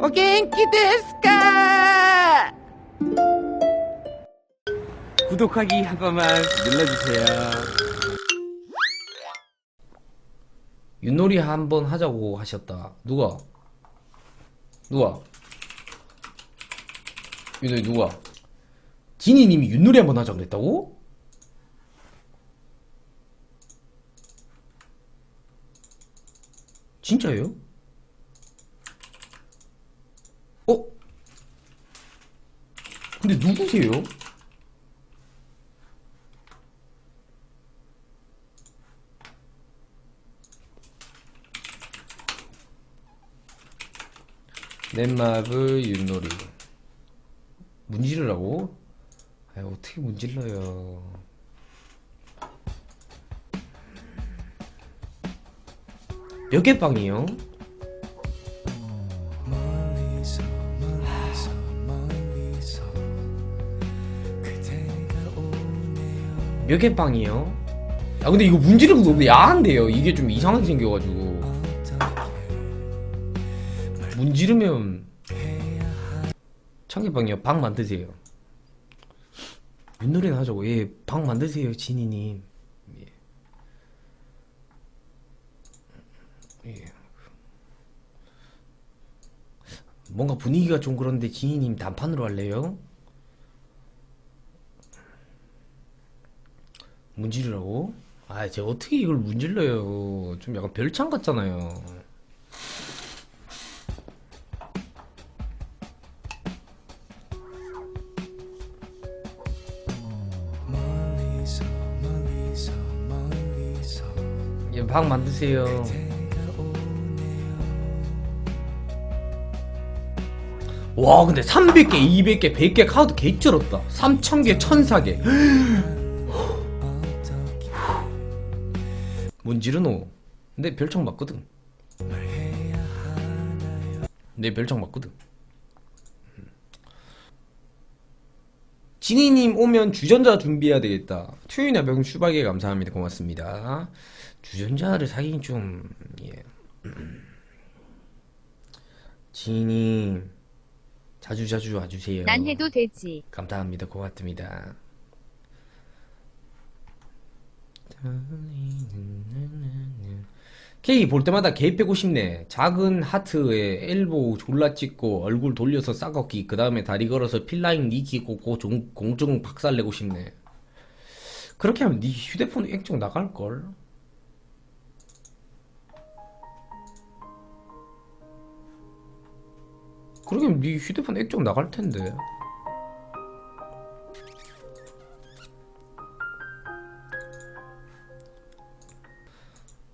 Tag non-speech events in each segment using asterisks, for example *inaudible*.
お元気ですか 구독하기 한 번만 눌러주세요. 윷놀이 한번 하자고 하셨다. 누가? 누가? 윷놀이 누가? 지니님이 윷놀이 한번 하자 그랬다고? 진짜예요? 근데 누구세요? 넷마블 윷놀이 문지르라고? 아 어떻게 문질러요 몇 개 빵이요? 몇개 빵이요? 아 근데 이거 문지르고 너무 야한데요 이게 좀 이상하게 생겨가지고 문지르면 청계빵이요 방 만드세요 윷놀이나 하자고 예방 만드세요 진이님 예. 예. 뭔가 분위기가 좀 그런데 진이님 단판으로 할래요? 문지르라고? 아 제가 어떻게 이걸 문질러요 좀 약간 별창 같잖아요 예, 방 만드세요. 와, 근데 300개, 200개, 100개 카드 개 쩔었다. 3000개, 1004개. *gasps* *gasps* 문지르노. 내 별창 맞거든. 내 별창 맞거든. 진이님 오면 주전자 준비해야 되겠다. 투유나 병 슈바게 감사합니다. 고맙습니다. 주전자를 사긴 좀 예. 진이님 자주 자주 와주세요. 난 해도 되지. 감사합니다. 고맙습니다. 케이 볼 때마다 개 빼고 싶네. 작은 하트에 엘보우 졸라 찍고 얼굴 돌려서 싸걷기 그 다음에 다리 걸어서 필라잉 니키고 고 공중 박살내고 싶네. 그렇게 하면 네 휴대폰 액정 나갈걸? 그러게 네 휴대폰 액정 나갈 텐데.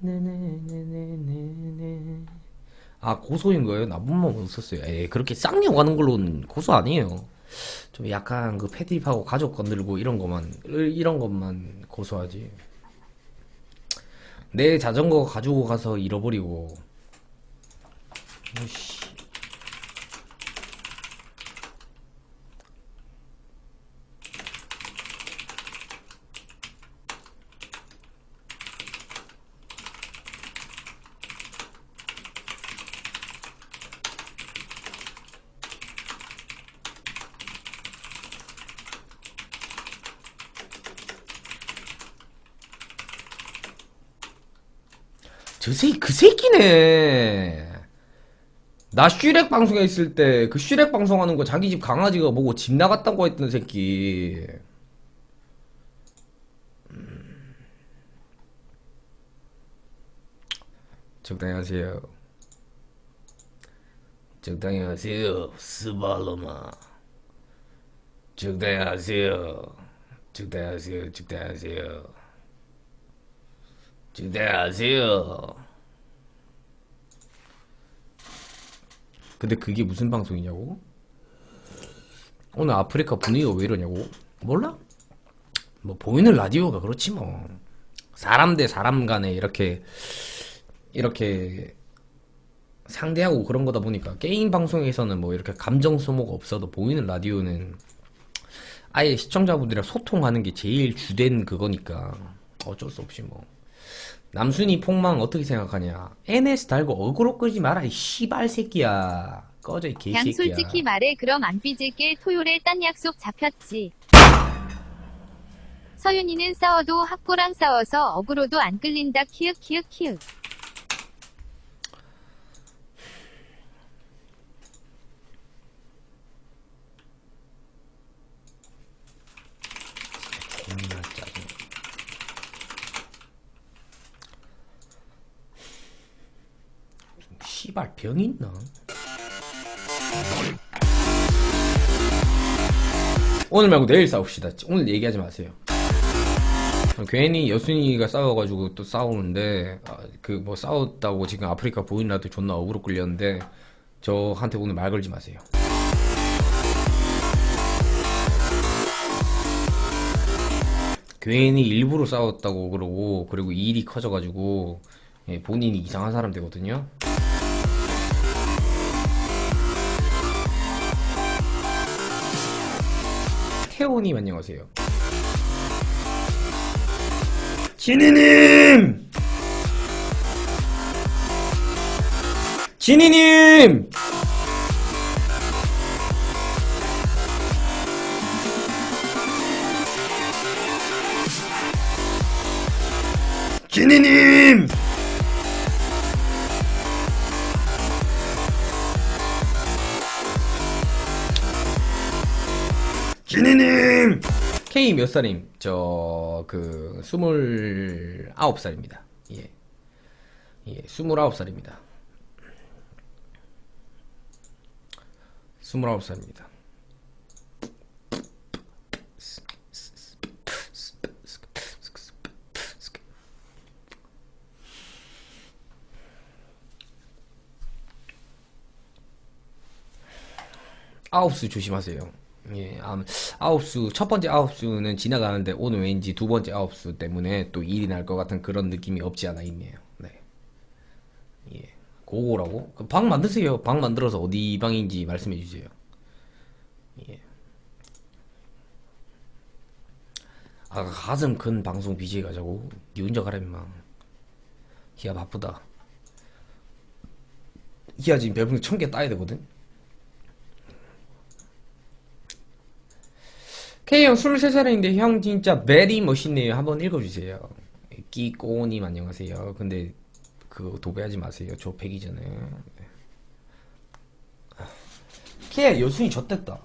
네네네네네네 아 고소인 거예요? 말 없었어요. 에 그렇게 쌍욕 하는 걸로는 고소 아니에요. 좀 약간 그 패드립하고 가족 건들고 이런 것만 이런 것만 고소하지. 내 자전거 가지고 가서 잃어버리고. 저 새끼 그 새끼네. 나 슈렉 방송에 있을 때 그 슈렉 방송하는 거 자기 집 강아지가 보고 집 나갔다고 했던 새끼. 음. 적당히 하세요. 적당히 하세요, 스발로마. 적당히 하세요. 적당히 하세요. 적당히 하세요. 적당히 하세요. 근데 그게 무슨 방송이냐고? 오늘 아프리카 분위기가 왜 이러냐고? 몰라? 뭐 보이는 라디오가 그렇지 뭐. 사람 대 사람 간에 이렇게 이렇게 상대하고 그런 거다 보니까 게임 방송에서는 뭐 이렇게 감정 소모가 없어도 보이는 라디오는 아예 시청자분들이랑 소통하는 게 제일 주된 그거니까 어쩔 수 없이 뭐 남순이 폭망 어떻게 생각하냐? NS 달고 어그로 끄지 마라 이 씨발 새끼야. 꺼져 이 그냥 개새끼야. 솔직히 말해 그럼 안 삐질게. 토요일에 딴 약속 잡혔지. 서윤이는 싸워도 학고랑 싸워서 어그로도 안 끌린다. 키읔 키읔 키읔. 존나 짜증 좀 씨발 병이 있나? 오늘 말고 내일 싸웁시다. 오늘 얘기하지 마세요. 괜히 여순이가 싸워가지고 또 싸우는데 그뭐 싸웠다고 지금 아프리카 보이나도 존나 억울로 끌렸는데 저한테 오늘 말 걸지 마세요. 괜히 일부러 싸웠다고 그러고 그리고 일이 커져가지고 예, 본인이 이상한 사람 되거든요. 태호님 안녕하세요. 진이님! 진이님! 진이님! K 몇 살임? 저, 그, 스물아홉 살입니다. 예. 예, 스물아홉 살입니다. 스물아홉 살입니다. 아홉 수 조심하세요. 예, 암, 아홉수, 첫 번째 아홉수는 지나가는데 오늘 왠지 두 번째 아홉수 때문에 또 일이 날 것 같은 그런 느낌이 없지 않아 있네요. 네. 예. 고고라고? 그 방 만드세요. 방 만들어서 어디 방인지 말씀해 주세요. 예. 아, 가슴 큰 방송 BJ 가자고? 니 혼자 가라, 임마. 희야 바쁘다. 희야 지금 별풍 천개 따야 되거든? K형 23살인데 형 진짜 베리 멋있네요. 한번 읽어주세요. 끼꼬님 안녕하세요. 근데 그거 도배하지 마세요. 저 100이잖아요. K야 여순이 졌댔다.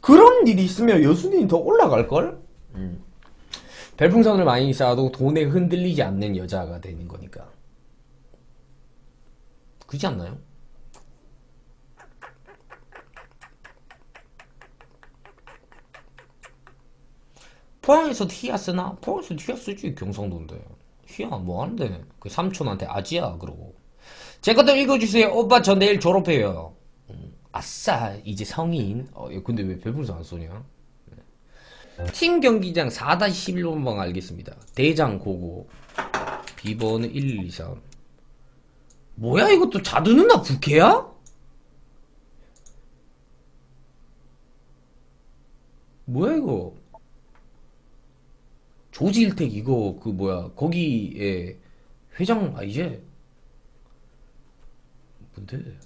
그런 일이 있으면 여순이는 더 올라갈걸? 음. 별풍선을 많이 쌓아도 돈에 흔들리지 않는 여자가 되는 거니까. 그렇지 않나요? 포항에서 티야 쓰나? 포항에서 티야 쓰지 경상도인데. 티야 뭐 하는데? 그 삼촌한테 아지야 그러고. 제 것도 읽어주세요. 오빠 저 내일 졸업해요. 음, 아싸 이제 성인. 어 야, 근데 왜 별풍선 안 쏘냐 네. 팀 경기장 4-11번방 알겠습니다. 대장 고고 비번은 1123 뭐야 이것도 자두 누나 부캐야? 뭐야 이거 조지 일택 이거 그 뭐야 거기에 회장 아 이제 뭔데?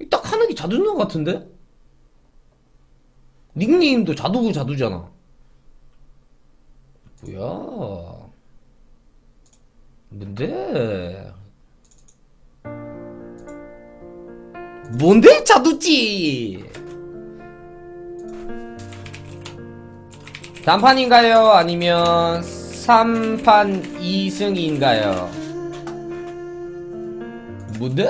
이딱 하는 게 자두 누나 같은데? 닉네임도 자두구 자두잖아. 뭐야? 뭔데? 뭔데 자두지 단판인가요? 아니면 3판 2승인가요? 뭔데?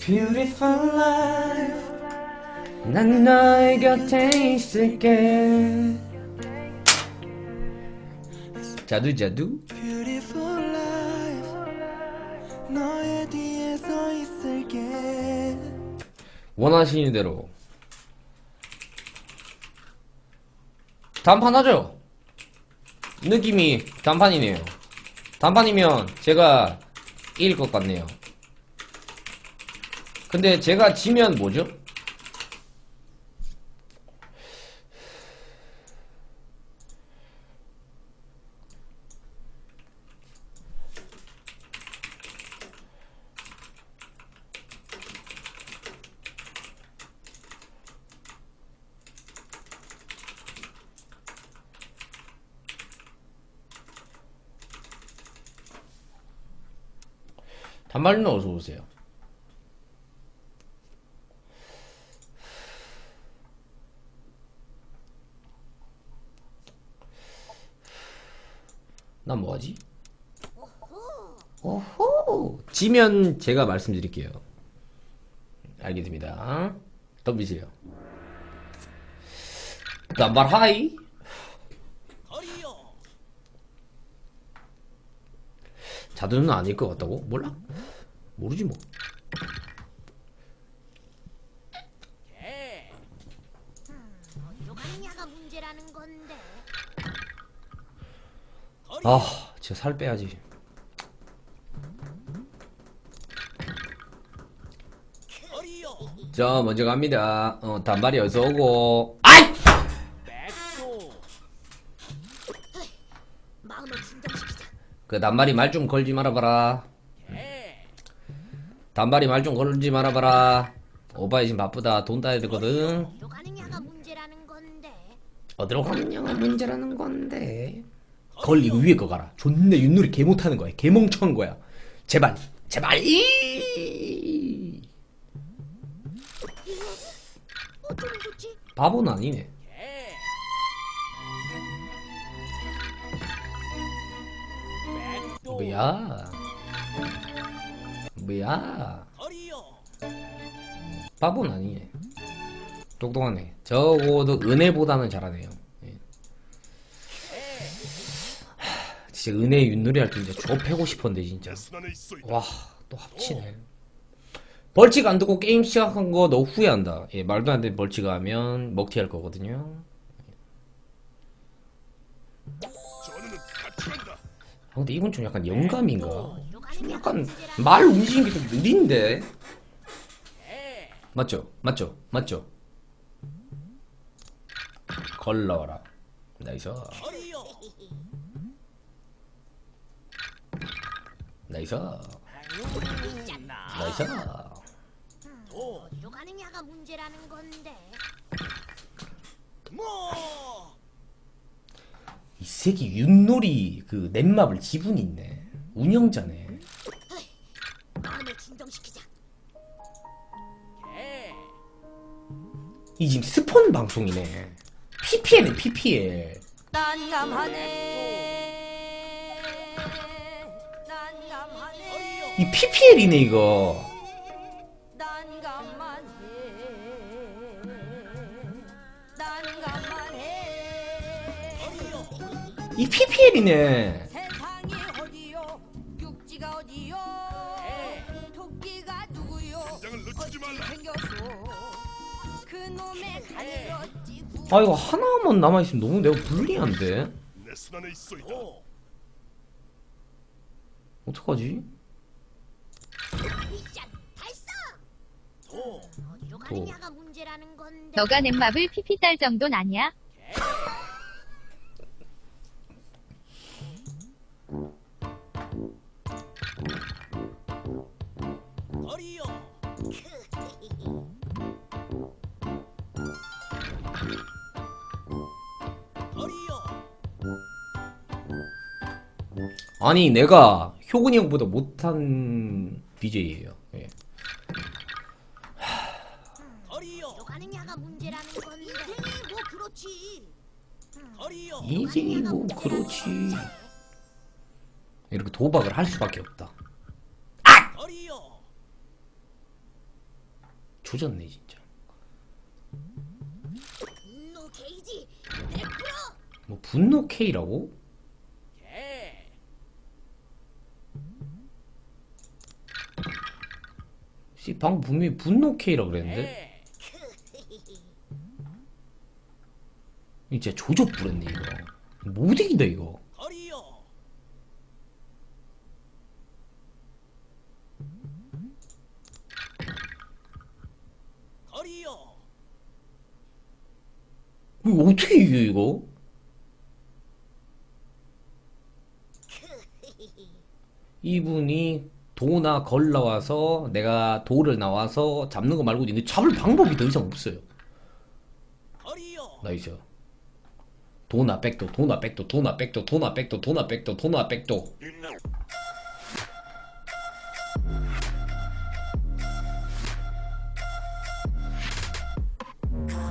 Beautiful life 난 너의 곁에 있을게 자두 자두 Beautiful life 너의 뒤에 서 있을게 원하시는 대로 단판 하죠? 느낌이 단판이네요 단판이면 제가 이길 것 같네요 근데 제가 지면 뭐죠? 단발님 어서 오세요? 나 뭐하지? 오호 지면 제가 말씀드릴게요. 알겠습니다. 덤비세요. 단발 하이! 자두는 아닐 것 같다고? 몰라 모르지 뭐 건데. 아, 진짜 살 빼야지. 자, 먼저 갑니다. 어, 단발이 어서 오고. 아이! 그 단발이 말 좀 걸지 말아봐라. 단발이 말 좀 걸지 말아봐라. 오빠이 지금 바쁘다. 돈 따야 되거든. 어디로 가느냐가 문제라는 건데. 어디로 가느냐가 문제라는 건데. 걸 이거 위에 거 가라. 존나 윷놀이 개 못하는 거야. 개 멍청한 거야. 제발, 제발. 이! 바보는 아니네. 뭐야? 뭐야? 바보는 아니네. 똑똑하네. 적어도 은혜보다는 잘하네요. 예. 하, 진짜 은혜 윷놀이 할 때 진짜 저 패고 싶었는데 진짜. 와, 또 합치네. 벌칙 안 듣고 게임 시작한 거 너 후회한다. 예, 말도 안 되는 벌칙 하면 먹튀 할 거거든요. 아, 근데 이건 좀 약간 영감인가? 좀 약간 말 움직이는 게 좀 느린데? 맞죠? 맞죠? 맞죠? 걸러라. 나이스. 나이스. 나이스. 어디로 가느냐가 문제라는 건데. 이 새끼 윷놀이 그 넷마블 지분이 있네. 운영자네. 이 지금 스폰 방송이네. PPL이네, PPL. 난감하네 난감하네 이 PPL이네, 이거. 난감하네 난감하네 이 PPL이네. 아, 이거 하나만 남아있으면 너무 내가 불리한데? 있소이다. 어떡하지? 건데. 너가 넷마블 피피 딸 정도는 아니야? 아니, 내가 효근이 형보다 못한 BJ예요. 예. 어디로 가느냐가 문제라는 건데. 인생이 뭐 그렇지. 인생이 뭐 그렇지. 이렇게 도박을 할 수밖에 없다. 거리요 조졌네 진짜. 분노 게이지 100%뭐 분노 K라고? 씨 방금 분명히 분노 K라 그랬는데 진짜 조져 부렸네 이거. 못 이긴다 이거. 이거 어떻게 이겨 이거? 이분이 도나 걸 나와서 내가 도를 나와서 잡는 거 말고 근데 잡을 방법이 더 이상 없어요. 나이스. 도나 백도 도나 백도 도나 백도 도나 백도 도나 백도 도나 백도.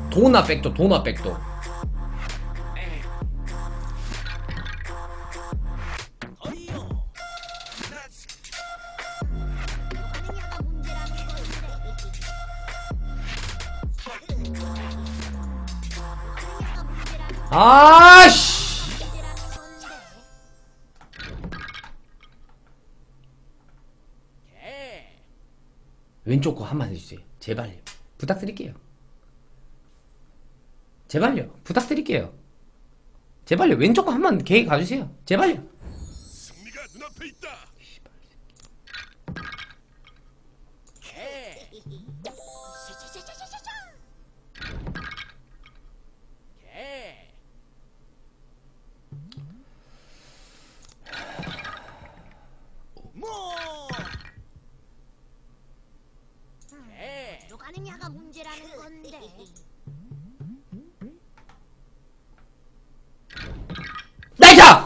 도나 백도 도나 백도. 아씨. 왼쪽 거 한번 해주세요. 제발요. 부탁드릴게요. 제발요. 부탁드릴게요. 제발요. 왼쪽 거 한번 계획 가주세요. 제발요. 나이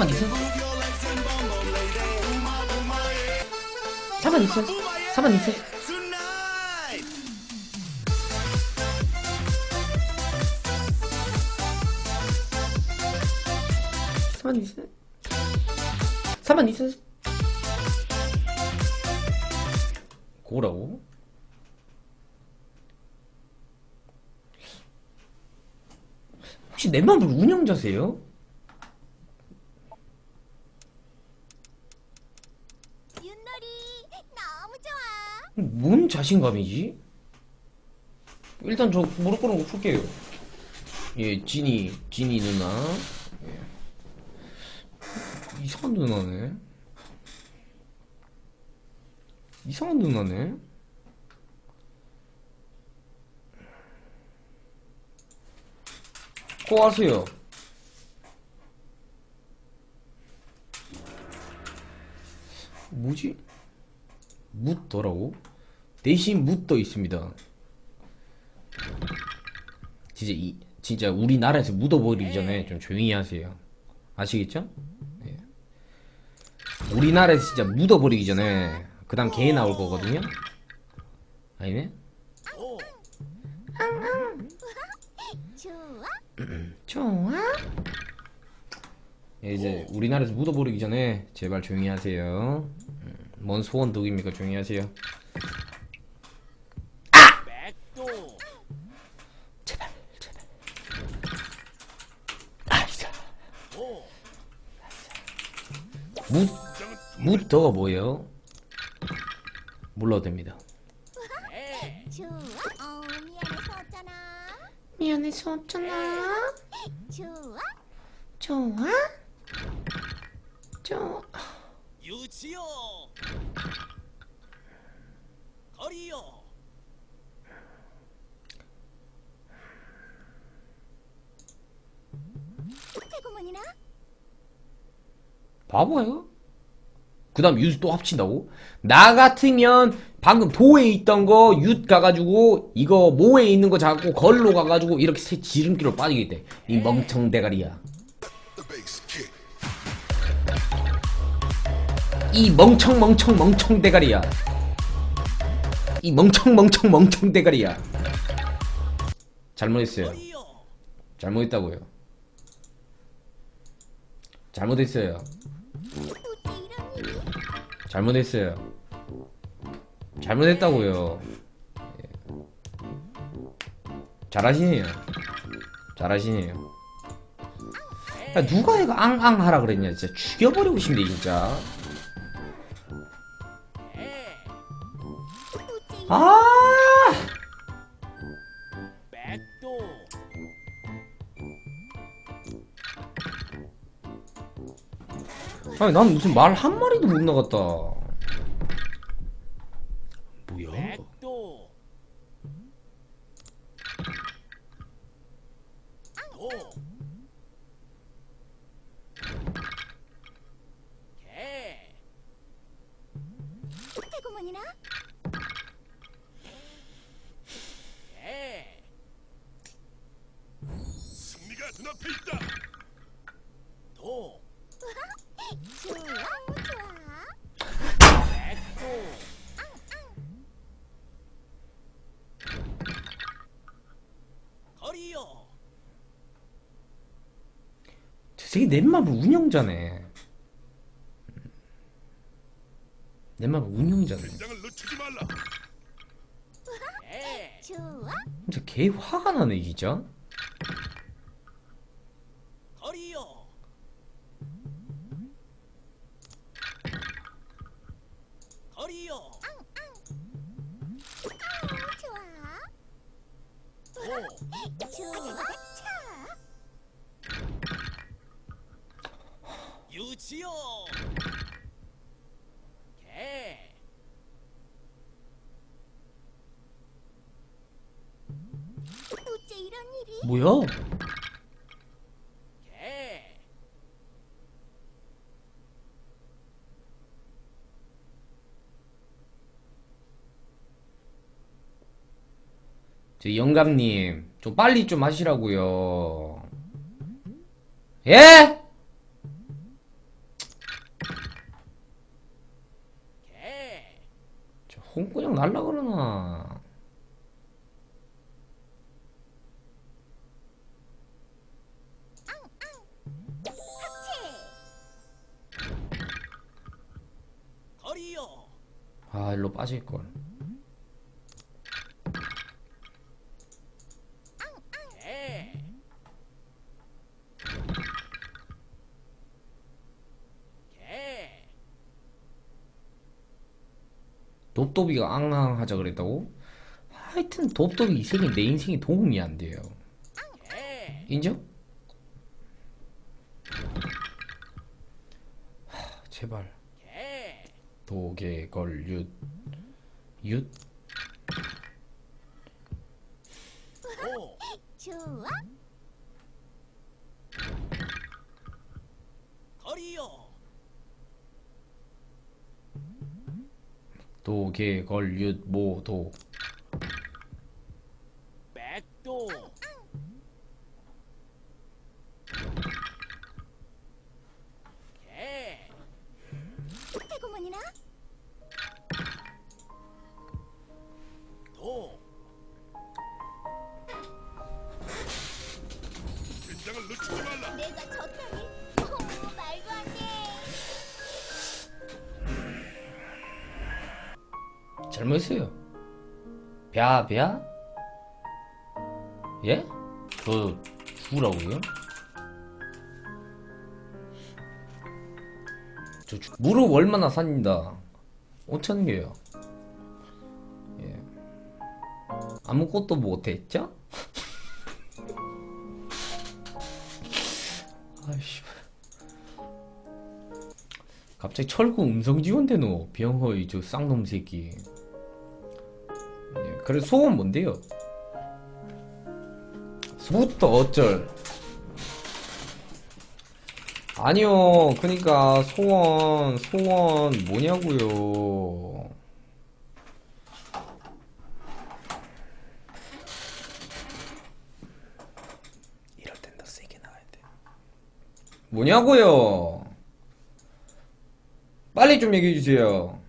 3만 있어? 3만 있어? 3만 있어? 사만 있어? 사만 있어? 고라고? 혹시 내 맘을 운영자세요? 윷놀이 너무 좋아 뭔 자신감이지? 일단 저 무릎 꿇는 거 풀게요. 예, 지니, 지니 누나. 예. 이상한 누나네. 이상한 누나네. 코 하세요. 뭐지? 묻더라고? 대신 묻더 있습니다. 진짜 이 진짜 우리나라에서 묻어버리기 전에 좀 조용히 하세요. 아시겠죠? 네. 우리나라에서 진짜 묻어버리기 전에 그 다음 개 나올 거거든요. 아니네? 좋아 좋아. 예, 이제 우리나라에서 묻어버리기 전에 제발 조용히 하세요. 음, 뭔 소원 독입니까? 조용히 하세요. 무더가 뭐예요? 몰라도 됩니다. 좋아. 어, 미안해서 어쩌나 좋아. 좋아 좋아 유치요 거리요 바보예요? 그 다음 윷 또 합친다고? 나 같으면 방금 도에 있던 거 윷 가가지고 이거 모에 있는 거 잡고 걸로 가가지고 이렇게 새 지름길로 빠지겠대 이 멍청 대가리야. 이 멍청 멍청 멍청 대가리야. 이 멍청 멍청 멍청 대가리야. 잘못했어요. 잘못했다고요. 잘못했어요? 잘못했어요. 잘못했다고요. 예. 잘하시네요. 잘하시네요. 야, 누가 이거 앙앙 하라 그랬냐 진짜 죽여버리고 싶네 진짜. 아! 아니 난 무슨 말 한 마리도 못 나갔다. 뭐야? 백도 도 개 태고문이나 개 승리가 눈앞에 있다. 도 좋아. 좋아. 백도 거리요 맘은 운영자네. 내 맘은 운영자네. 진짜 개 화가 나네 진짜. 거리요 뭐야? 개저 영감님 좀 빨리 좀 하시라고요. 예? 아 일로 빠질 걸. 개개 돕도비가 앙앙 하자 그랬다고? 하여튼 돕도비 이 생이 내 인생에 도움이 안 돼요. 개 인정? 하, 제발 개 도개걸 윷 윷? 도 좋아. 거리요. 도개걸 윷 모도 백도 벼, 벼? 예? 저 죽으라고요? 저 주- 무릎 얼마나 산다 5천 개요 예. 아무것도 못했죠? *laughs* 아이씨 갑자기 철구 음성 지원되노 병허이 저 쌍놈 새끼 예, 그래 소원 뭔데요? 소부터 어쩔? 아니요 그니까 소원 소원 뭐냐고요? 이럴 땐 더 세게 나가야 돼. 뭐냐고요? 빨리 좀 얘기해 주세요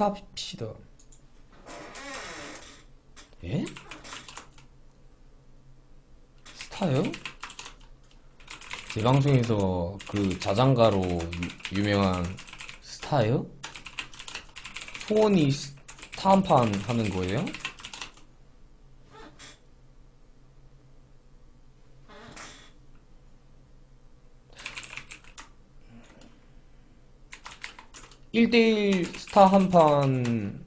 스탑시다 예? 스타요? 제 방송에서 그 자장가로 유, 유명한 스타요? 소원이 스타 한판 하는 거예요? 일대일 스타 한 판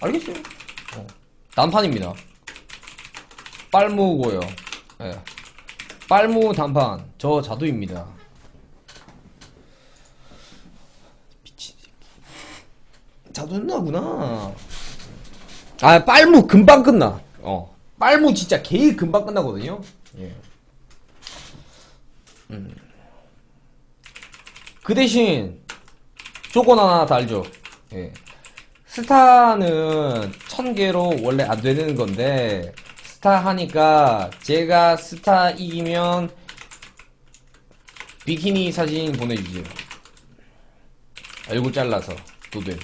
알겠어요. 어. 단판입니다. 빨무고요. 예. 빨무 단판. 저 자두입니다. 미친. 자두 누나구나. 아, 빨무 금방 끝나. 어. 빨무 진짜 개 금방 끝나거든요. 예. 음. 그 대신 조건 하나 달죠. 예. 스타는 천 개로 원래 안 되는 건데 스타 하니까 제가 스타 이기면 비키니 사진 보내주세요. 얼굴 잘라서 도돼.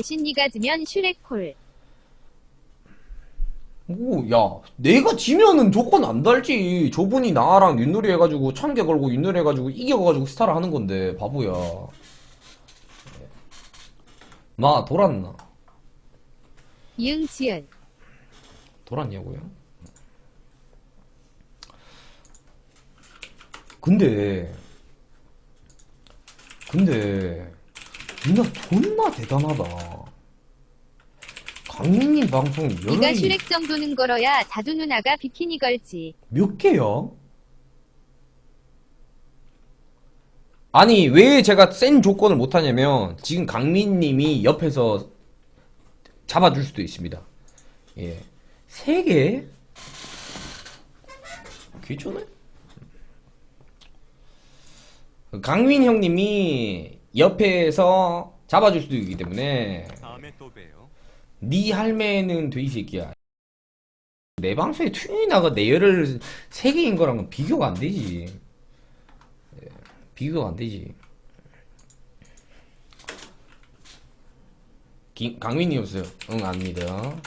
대신 니가 지면 슈렉콜. 오, 야, 내가 지면은 조건 안 달지. 저분이 나랑 윷놀이 해가지고 천 개 걸고 윷놀이 해가지고 이겨가지고 스타를 하는 건데, 바보야. 마, 돌았나? 이응 지은. 돌았냐고요? 근데, 근데, 누나 존나 대단하다. 강민님 방송 니가 여름이 슈렉 정도는 걸어야 자두 누나가 비키니 걸지. 몇 개야? 아니, 왜 제가 센 조건을 못하냐면, 지금 강민님이 옆에서 잡아줄 수도 있습니다. 예. 세 개? 괜찮네? 강민 형님이 옆에서 잡아줄 수도 있기 때문에, 다음에 또 봬요. 네 할매는 돼이 새끼야. 내 방송에 튜닝이 나가 내 열을 세 개인 거랑은 비교가 안 되지. 예, 비교가 안 되지. 김, 강민이었어요. 응, 압니다.